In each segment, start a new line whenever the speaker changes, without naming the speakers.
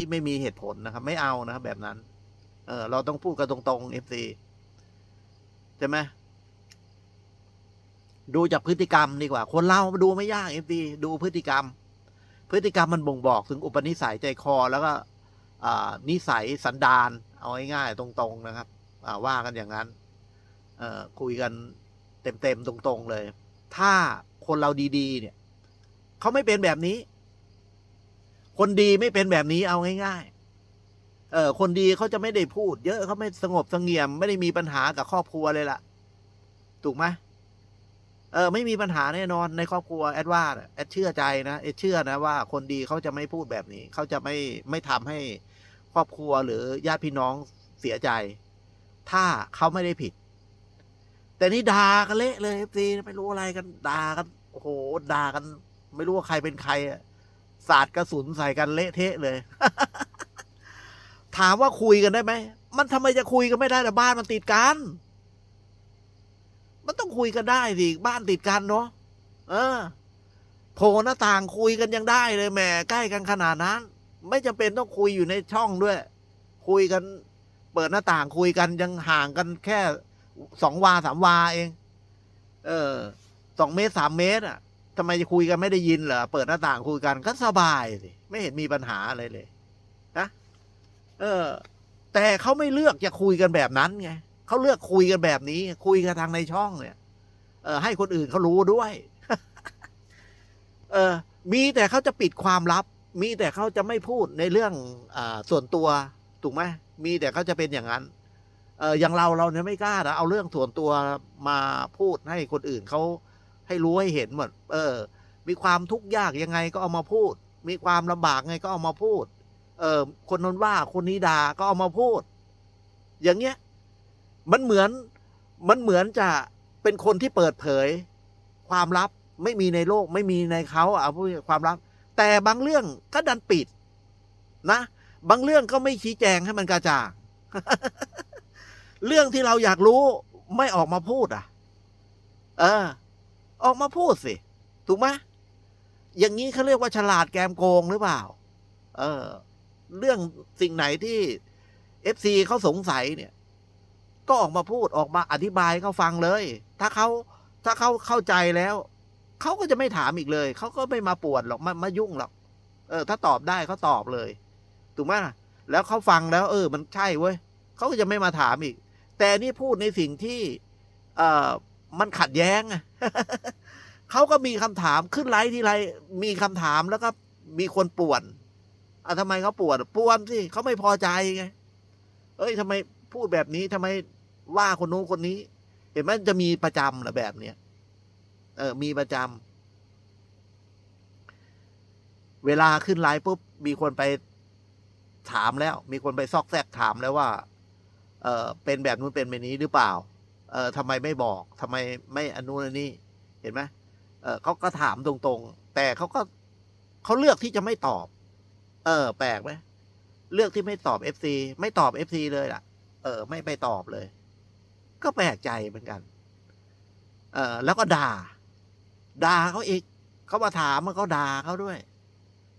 ที่ไม่มีเหตุผลนะครับ ไม่เอานะครับแบบนั้น เออเราต้องพูดกันตรงๆเอฟซีใช่ไหมดูจากพฤติกรรมดีกว่า คนเราดูไม่ยากเอฟซีดูพฤติกรรม พฤติกรรมมันบ่งบอกถึงอุปนิสัยใจคอ แล้วก็นิสัยสันดานเอาง่ายๆตรงๆนะครับว่ากันอย่างนั้นคุยกันเต็มๆตรง ๆ เลย ถ้าคนเราดี ๆ เนี่ยเขาไม่เป็นแบบนี้ คนดีไม่เป็นแบบนี้เอาง่ายๆ เออ คนดีเขาจะไม่ได้พูด เยอะเขาไม่สงบสงี่ยม ไม่ได้มีปัญหากับครอบครัวเลยล่ะ ถูกไหมเออ ไม่มีปัญหาแน่นอนในครอบครัวแอดว่าแอดเชื่อใจนะแอดเชื่อนะว่าคนดีเขาจะไม่พูดแบบนี้เขาจะไม่ไม่ทำให้ครอบครัวหรือญาติพี่น้องเสียใจ ถ้าเขาไม่ได้ผิด แต่นี่ด่ากันเละเลยเอฟซีไม่รู้อะไรกันด่ากันโอ้โหด่ากัน ไม่รู้ว่าใครเป็นใครอะ สาดกระสุนใส่กันเละเทะเลย ถามว่าคุยกันได้ไหม มันทำไมจะคุยกันไม่ได้แต่บ้านมันติดกัน มันต้องคุยกันได้สิบ้านติดกันเนาะเออโผล่หน้าต่างคุยกันยังได้เลยแหมใกล้กันขนาดนั้น ไม่จำเป็นต้องคุยอยู่ในช่องด้วย คุยกัน เปิดหน้าต่างคุยกันยังห่างกันแค่สองวาสามวาเอง เออสองเมตรสามเมตร อะ ทำไมจะคุยกันไม่ได้ยินเหรอเปิดหน้าต่างคุยกันก็สบายสิไม่เห็นมีปัญหาอะไรเลยนะเออ แต่เขาไม่เลือกจะคุยกันแบบนั้นไงเขาเลือกคุยกันแบบนี้ คุยกันทางในช่องเนี่ย เออ ให้คนอื่นเขารู้ด้วย เออ มีแต่เขาจะปิดความลับ มีแต่เขาจะไม่พูดในเรื่องอ่าส่วนตัวถูกไหมมีแต่เขาจะเป็นอย่างนั้น เอออย่างเราเราเนี่ยไม่กล้านะเอาเรื่องส่วนตัวมาพูดให้คนอื่นเขา ให้รู้ให้เห็นหมดเออ มีความทุกข์ยากยังไงก็เอามาพูด มีความลำบากไงก็เอามาพูด เออคนนั้นว่าคนนี้ด่าก็เอามาพูด อย่างเงี้ย มันเหมือนมันเหมือนจะเป็นคนที่เปิดเผย ความลับไม่มีในโลกไม่มีในเขาเอะพูดความลับ แต่บางเรื่องก็ดันปิด นะ บางเรื่องก็ไม่ชี้แจงให้มันกระจ่างเรื่องที่เราอยากรู้ไม่ออกมาพูดอะ เออ ออกมาพูดสิ ถูกไหมอย่างนี้เขาเรียกว่าฉลาดแกมโกงหรือเปล่า เออ เรื่องสิ่งไหนที่เอฟซีเขาสงสัยเนี่ย ก็ออกมาพูดออกมาอธิบายให้เขาฟังเลย ถ้าเขาถ้าเขาเข้าใจแล้ว เขาก็จะไม่ถามอีกเลย เขาก็ไม่มาปวดหรอกมามายุ่งหรอก เออ ถ้าตอบได้เขาตอบเลย ถูกไหมแล้วเขาฟังแล้ว เออ มันใช่เว้ยเขาก็จะไม่มาถามอีก แต่นี่พูดในสิ่งที่ เอ่อ มันขัดแย้งเขาก็มีคำถามขึ้นไลฟ์ที่ไรมีคำถามแล้วก็มีคนป่วนอะทำไมเขาป่วนป่วนสิเขาไม่พอใจไง เอ้ยทำไมพูดแบบนี้ทำไมว่าคนนู้นคนนี้ เห็นไหมจะมีประจำหรอแบบเนี้ยเออ มีประจำเวลาขึ้นไลฟ์ปุ๊บมีคนไปถามแล้ว มีคนไปซอกแซกถามแล้วว่า เออเป็นแบบนู้นเป็นแบบนี้หรือเปล่า เออทำไมไม่บอกทำไมไม่อนุนอันนี้เห็นไหมเออเขาก็ถามตรงๆ แต่เขาก็เขาเลือกที่จะไม่ตอบ เออ แปลกไหมเลือกที่ไม่ตอบเอฟซีไม่ตอบเอฟซีเลยล่ะ เออ ไม่ไปตอบเลย ก็แปลกใจเหมือนกัน เออแล้วก็ด่า ด่าเขาอีกเขามาถามมันเขาด่าเขาด้วย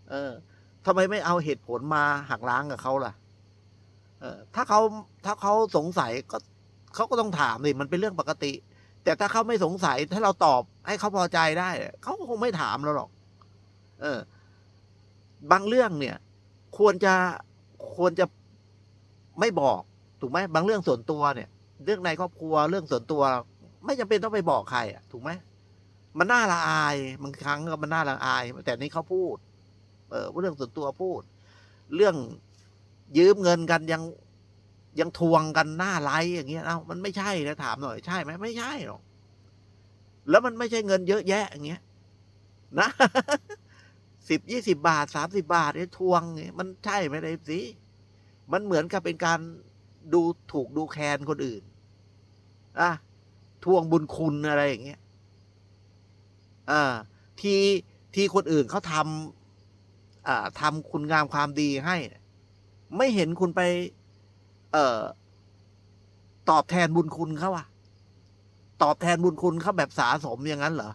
เออทำไมไม่เอาเหตุผลมาหักล้างกับเขาล่ะ เออถ้าเขาถ้าเขาสงสัยก็ เขาก็ต้องถามสิมันเป็นเรื่องปกติ แต่ถ้าเขาไม่สงสัยถ้าเราตอบให้เขาพอใจได้เขาก็คงไม่ถามเราหรอก เออ บางเรื่องเนี่ย ควรจะควรจะไม่บอกถูกไหมบางเรื่องส่วนตัวเนี่ย เรื่องในครอบครัวเรื่องส่วนตัว ไม่จำเป็นต้องไปบอกใครอะ ถูกไหมมันน่าละอายบางครั้งก็มันน่าละอาย แต่นี่เขาพูด เออเรื่องส่วนตัวพูด เรื่องยืมเงินกันยัง ยังทวงกันหน้าไลฟ์อย่างเงี้ยเอ้ามันไม่ใช่นะถามหน่อยใช่ไหมไม่ใช่หรอกแล้วมันไม่ใช่เงินเยอะแยะอย่างเงี้ย นะสิบยี่สิบาทสามสิบาทเนี่ยทวงเนี่ยมันใช่ไหมไอ้สิมันเหมือนกับเป็นการดูถูกดูแคลนคนอื่นอะทวงบุญคุณอะไรอย่างเงี้ยอ่าทีที่คนอื่นเขาทำอ่าทำคุณงามความดีให้ ไม่เห็นคุณไป เอ่อ ตอบแทนบุญคุณเขาอะตอบแทนบุญคุณเขาแบบสาสมอย่างนั้นเหรอ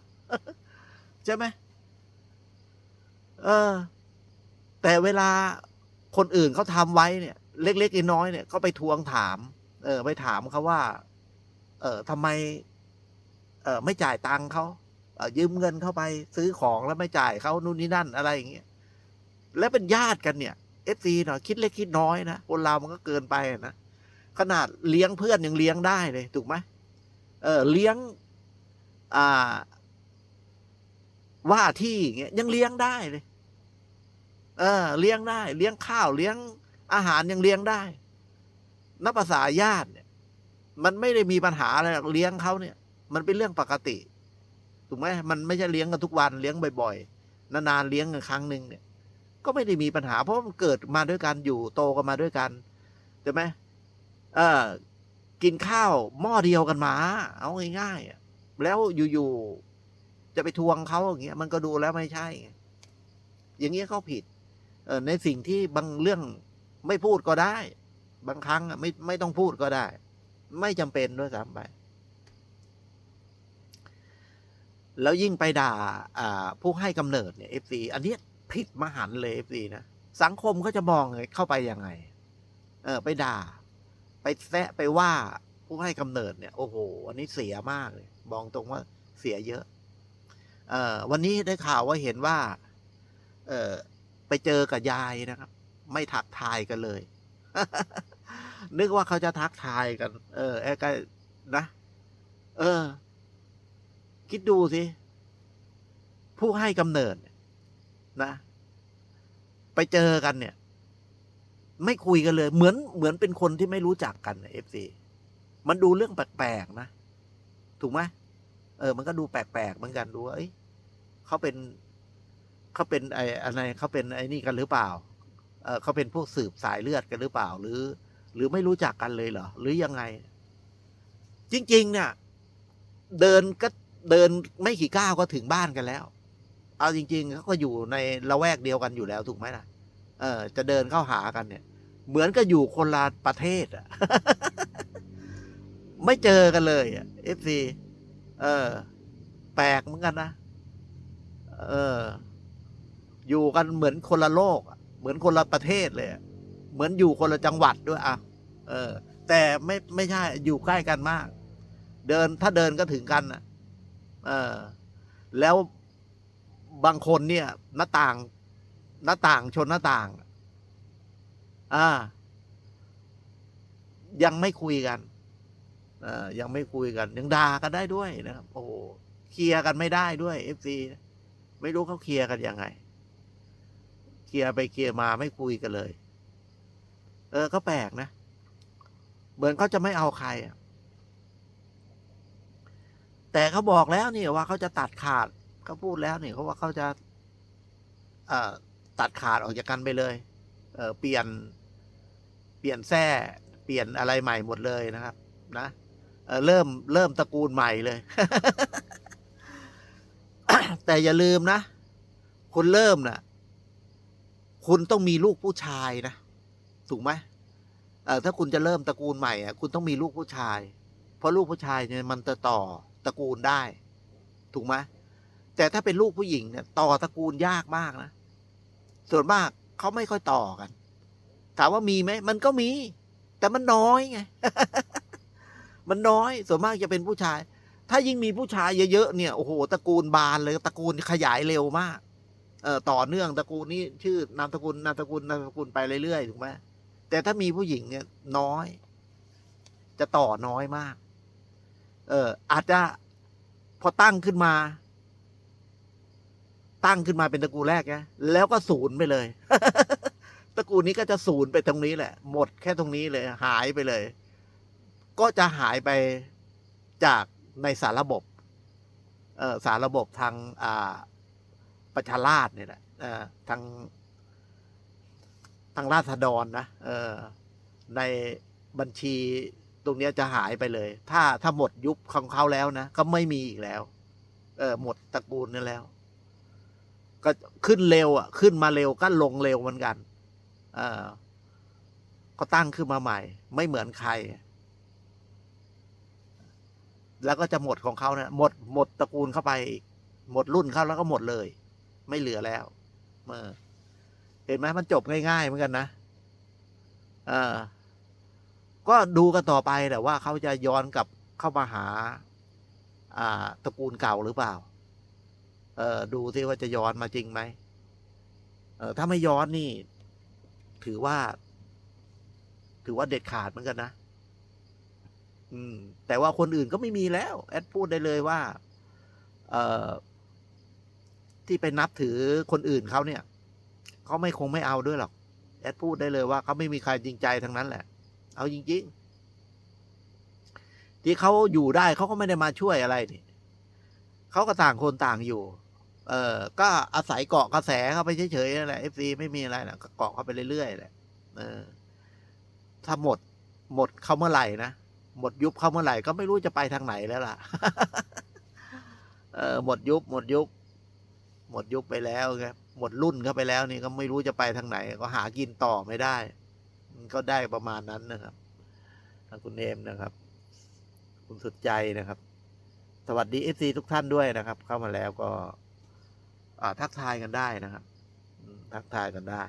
ใช่ไหมเออ แต่เวลาคนอื่นเขาทำไว้เนี่ย เล็กๆน้อยๆเนี่ยเขาไปทวงถาม เออ ไปถามเขาว่า เออทำไม เออไม่จ่ายตังค์เขาเออยืมเงินเข้าไปซื้อของแล้วไม่จ่ายเขานู่นนี่นั่นอะไรอย่างเงี้ยแล้วเป็นญาติกันเนี่ย เอฟซีเนาะคิดเล็กคิดน้อยนะคนเรามันก็เกินไปนะขนาดเลี้ยงเพื่อนยังเลี้ยงได้เลยถูกไหมเออเลี้ยงอ่า ว่าที่เงี้ยยังเลี้ยงได้เลย เออ เลี้ยงได้ เลี้ยงข้าวเลี้ยงอาหารยังเลี้ยงได้นับภาษาญาติเนี่ย มันไม่ได้มีปัญหาอะไรหรอกเลี้ยงเขาเนี่ย มันเป็นเรื่องปกติ ถูกไหมมันไม่ใช่เลี้ยงกันทุกวันเลี้ยงบ่อยๆนานๆเลี้ยงกันครั้งหนึ่งเนี่ย ก็ไม่ได้มีปัญหา เพราะมันเกิดมาด้วยกันอยู่โตกันมาด้วยกันใช่ไหมเออกินข้าวหม้อเดียวกันมา เอาง่ายๆแล้วอยู่ๆจะไปทวงเขาอย่างเงี้ยมันก็ดูแล้วไม่ใช่ อย่างเงี้ยเขาผิด เออในสิ่งที่บางเรื่องไม่พูดก็ได้ บางครั้งไม่ไม่ต้องพูดก็ได้ ไม่จำเป็นด้วยซ้ำไปแล้วยิ่งไปด่าผู้ให้กำเนิดเนี่ยเอฟซีอันเนี้ย ผิดมหันเลยเอฟซีนะ สังคมเขาจะมองไงเข้าไปยังไง เออ ไปด่า ไปแซะไปว่าผู้ให้กำเนิดเนี่ย โอ้โห อันนี้เสียมากเลยมองตรงว่าเสียเยอะ เออวันนี้ได้ข่าวว่าเห็นว่า เออไปเจอกับยายนะครับ ไม่ทักทายกันเลย นึกว่าเขาจะทักทายกัน เออแอร์ก็นะ เออ คิดดูสิ ผู้ให้กำเนิด นะ ไปเจอกันเนี่ย ไม่คุยกันเลย เหมือนเหมือนเป็นคนที่ไม่รู้จักกันเอฟซีมันดูเรื่องแปลกๆนะ ถูกไหมเออ มันก็ดูแปลกๆเหมือนกันดูว่าเอ้ยเขาเป็นเขาเป็นไอ้อะไรเขาเป็นไอ้นี่กันหรือเปล่า เออเขาเป็นพวกสืบสายเลือดกันหรือเปล่า หรือ หรือไม่รู้จักกันเลยเหรอหรือยังไง จริง ๆ เนี่ย เดินก็เดินไม่กี่ก้าวก็ถึงบ้านกันแล้ว เอาจริง ๆเขาก็อยู่ในละแวกเดียวกันอยู่แล้วถูกไหมล่ะ เออ จะเดินเข้าหากันเนี่ย เหมือนก็อยู่คนละประเทศอะไม่เจอกันเลยอะเอฟซีเออ แปลกเหมือนกันนะเออ อยู่กันเหมือนคนละโลกเหมือนคนละประเทศเลยเหมือนอยู่คนละจังหวัดด้วยอะเออ แต่ไม่ไม่ใช่อยู่ใกล้กันมาก เดินถ้าเดินก็ถึงกันนะเออ แล้ว บางคนเนี่ย หน้าต่าง หน้าต่างชนหน้าต่าง อ่า ยังไม่คุยกันอ่อยังไม่คุยกัน ยังด่ากันได้ด้วยนะครับ โอ้เคลียร์กันไม่ได้ด้วยเอฟซีไม่รู้เขาเคลียร์กันยังไง เคลียร์ไปเคลียร์มาไม่คุยกันเลย เออก็แปลกนะ เหมือนเขาจะไม่เอาใครอะแต่เขาบอกแล้วนี่ว่าเขาจะตัดขาด เขาพูดแล้วเนี่ยเขาว่าเขาจะตัดขาดออกจากกันไปเลยเเปลี่ยนเปลี่ยนแท้เปลี่ยนอะไรใหม่หมดเลยนะครับ นะเเริ่มเริ่มตระกูลใหม่เลย แต่อย่าลืมนะคุณเริ่มนะ่ะ คุณต้องมีลูกผู้ชายนะ ถูกไหมถ้าคุณจะเริ่มตระกูลใหม่อะคุณต้องมีลูกผู้ชาย เพราะลูกผู้ชายเนี่ยมันจะต่อตระกูลได้ ถูกไหม แต่ถ้าเป็นลูกผู้หญิงเนี่ยต่อตระกูลยากมากนะ ส่วนมากเขาไม่ค่อยต่อกัน ถามว่ามีไหม มันก็มี แต่มันน้อยไง มันน้อย ส่วนมากจะเป็นผู้ชาย ถ้ายิ่งมีผู้ชายเยอะๆเนี่ย โอ้โห ตระกูลบานเลย ตระกูลขยายเร็วมาก เอ่อต่อเนื่องตระกูลนี้ชื่อนามตระกูลนามตระกูลนามตระกูลไปเรื่อยๆถูกไหมแต่ถ้ามีผู้หญิงเนี่ยน้อย จะต่อน้อยมาก เอออาจจะพอตั้งขึ้นมา ตั้งขึ้นมาเป็นตระกูลแรกนะแล้วก็ศูนย์ไปเลย ตระกูลนี้ก็จะศูนย์ไปตรงนี้แหละ หมดแค่ตรงนี้เลย หายไปเลย ก็จะหายไปจากในสารระบบเออสารระบบทางอ่าประชาราษฎร์เนี่ยแหละทางทางราษฎรนะเออในบัญชีตรงนี้จะหายไปเลย ถ้าถ้าหมดยุคของเขาแล้วนะ ก็ไม่มีอีกแล้ว เออหมดตระกูลนั่นแล้ว ก็ขึ้นเร็วอะ ขึ้นมาเร็วก็ลงเร็วเหมือนกัน เออก็ตั้งขึ้นมาใหม่ ไม่เหมือนใคร แล้วก็จะหมดของเขาเนะหมดหมดตระกูลเข้าไป หมดรุ่นเข้าแล้วก็หมดเลย ไม่เหลือแล้วเออเห็นไหมมันจบง่ายๆเหมือนกันนะเออก็ดูกันต่อไปแต่ว่าเขาจะย้อนกลับเข้ามาหา อ่าตระกูลเก่าหรือเปล่า เออดูซิว่าจะย้อนมาจริงไหมเออถ้าไม่ย้อนนี่ ถือว่า ถือว่าเด็ดขาดเหมือนกันนะอืม แต่ว่าคนอื่นก็ไม่มีแล้ว แอดพูดได้เลยว่า เออที่ไปนับถือคนอื่นเขาเนี่ยเขาไม่คงไม่เอาด้วยหรอก แอดพูดได้เลยว่าเขาไม่มีใครจริงใจทั้งนั้นแหละ เอาจริง ๆ ที่เขาอยู่ได้เขาก็ไม่ได้มาช่วยอะไรนี่เขาก็ต่างคนต่างอยู่ เออก็อาศัยเกาะกระแสเข้าไปเฉยๆนั่นแหละเอฟซีไม่มีอะไรนะก็เกาะเข้าไปเรื่อยๆแหละเออ ถ้าหมด หมดเข้าเมื่อไหร่นะหมดยุบเข้าเมื่อไหร่ก็ไม่รู้จะไปทางไหนแล้วล่ะ เออหมดยุบ หมดยุบ หมดยุคไปแล้วครับหมดรุ่นเข้าไปแล้วนี่ก็ไม่รู้จะไปทางไหน ก็หากินต่อไม่ได้มันก็ได้ประมาณนั้นนะครับทางคุณเอมนะครับ คุณสุดใจนะครับ สวัสดีเอซีทุกท่านด้วยนะครับ เข้ามาแล้วก็ ทักทายกันได้นะครับ ทักทายกันได้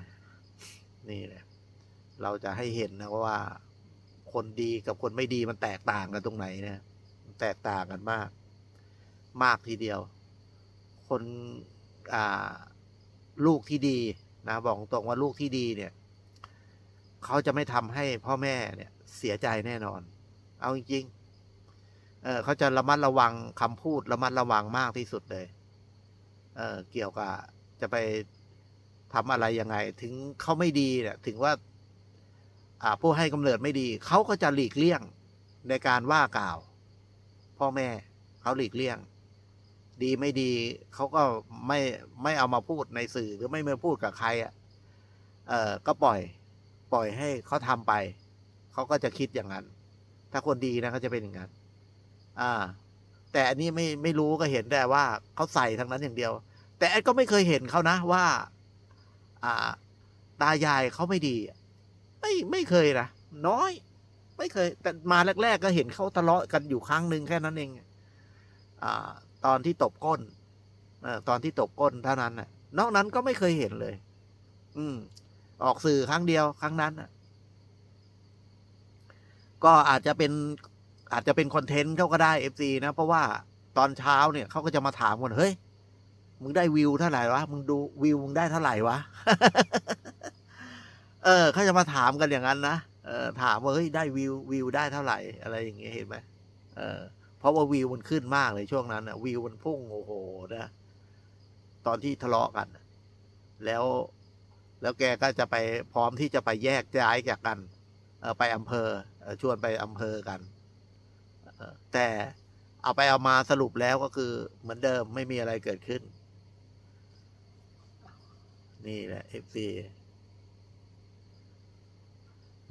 นี่แหละเราจะให้เห็นนะว่า คนดีกับคนไม่ดีมันแตกต่างกันตรงไหนเนี่ยแตกต่างกันมาก มากทีเดียว คนลูกที่ดีนะบอกตรงว่าลูกที่ดีเนี่ย เขาจะไม่ทำให้พ่อแม่เนี่ยเสียใจแน่นอน เอาจริงๆเเขาจะระมัดระวังคำพูดระมัดระวังมากที่สุดเลย เออเกี่ยวกับจะไปทำอะไรยังไง ถึงเขาไม่ดีเนี่ยถึงว่า อ่าผู้ให้กำเนิดไม่ดี เขาก็จะหลีกเลี่ยงในการว่ากล่าว พ่อแม่เขาหลีกเลี่ยง ดีไม่ดีเขาก็ไม่ไม่เอามาพูดในสื่อหรือไม่มาพูดกับใครอะเออก็ปล่อยปล่อยให้เขาทำไป เขาก็จะคิดอย่างนั้น ถ้าคนดีนะเขาจะเป็นอย่างนั้น อ่า แต่อันนี้ไม่ไม่รู้ก็เห็นแต่ว่าเขาใส่ทั้งนั้นอย่างเดียว แต่แอดก็ไม่เคยเห็นเขานะว่า อ่า ตายายเขาไม่ดี ไม่ไม่เคยนะน้อย ไม่เคย แต่มาแรก ๆ ก็เห็นเขาทะเลาะกันอยู่ครั้งหนึ่งแค่นั้นเองอ่า ตอนที่ตบก้นเอ่อตอนที่ตบก้นเท่านั้นน่ะ นอกนั้นก็ไม่เคยเห็นเลย อืม ออกสื่อครั้งเดียวครั้งนั้นน่ะ ก็อาจจะเป็น อาจจะเป็นคอนเทนต์เขาก็ได้เอฟซีนะ เพราะว่าตอนเช้าเนี่ยเขาก็จะมาถามกันเฮ้ย มึงได้วิวเท่าไหร่วะ มึงดูวิวมึงได้เท่าไหร่วะ เออเขาจะมาถามกันอย่างนั้นนะ เออ ถามว่าเฮ้ยได้วิววิวได้เท่าไหร่ อะไรอย่างเงี้ยเห็นไหมเออ เพราะว่าวิวมันขึ้นมากเลยช่วงนั้นอะวิวมันพุ่งโอ้โหนะ ตอนที่ทะเลาะกัน แล้ว แล้วแกก็จะไปพร้อมที่จะไปแยกย้ายจากกัน เออไปอำเภอเออชวนไปอำเภอกันเออแต่เอาไปเอามาสรุปแล้วก็คือเหมือนเดิมไม่มีอะไรเกิดขึ้น นี่แหละเอฟซี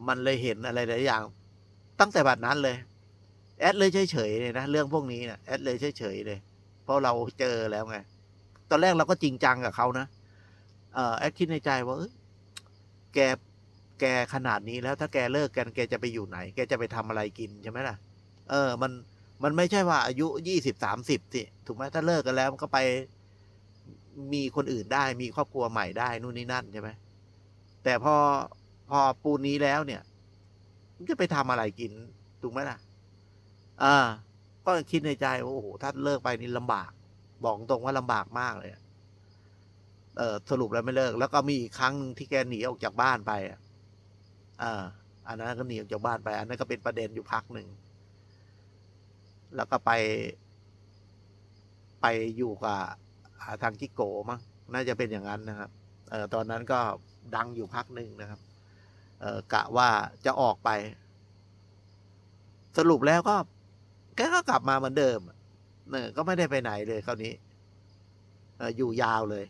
มันเลยเห็นอะไรหลายอย่าง ตั้งแต่บัดนั้นเลย แอดเลยเฉยๆเลยนะเรื่องพวกนี้นะแอดเลยเฉยๆเลย เพราะเราเจอแล้วไง ตอนแรกเราก็จริงจังกับเขานะเออแอดคิดในใจว่าแกแกขนาดนี้แล้วถ้าแกเลิกกันแกจะไปอยู่ไหน แกจะไปทำอะไรกินใช่ไหมล่ะ เออ มันมันไม่ใช่ว่าอายุยี่สิบสามสิบสิ ถูกไหมถ้าเลิกกันแล้วมันก็ไป มีคนอื่นได้มีครอบครัวใหม่ได้นู่นนี่นั่นใช่ไหมแต่พอพอปูนนี้แล้วเนี่ยมันจะไปทำอะไรกินถูกไหมล่ะอ่าก็คิดในใจว่าโอ้โหถ้าเลิกไปนี่ลำบาก บอกตรงว่าลำบากมากเลยเออสรุปแล้วไม่เลิก แล้วก็มีอีกครั้งหนึ่งที่แกหนีออกจากบ้านไปอ่าอันนั้นก็หนีออกจากบ้านไป อันนั้นก็เป็นประเด็นอยู่พักหนึ่งแล้วก็ไป ไปอยู่กับ ทางจิโกมั้งน่าจะเป็นอย่างนั้นนะครับเออตอนนั้นก็ดังอยู่พักหนึ่งนะครับเออกะว่าจะออกไป สรุปแล้วก็แกก็กลับมาเหมือนเดิมเออก็ไม่ได้ไปไหนเลยคราวนี้เอออยู่ยาวเลย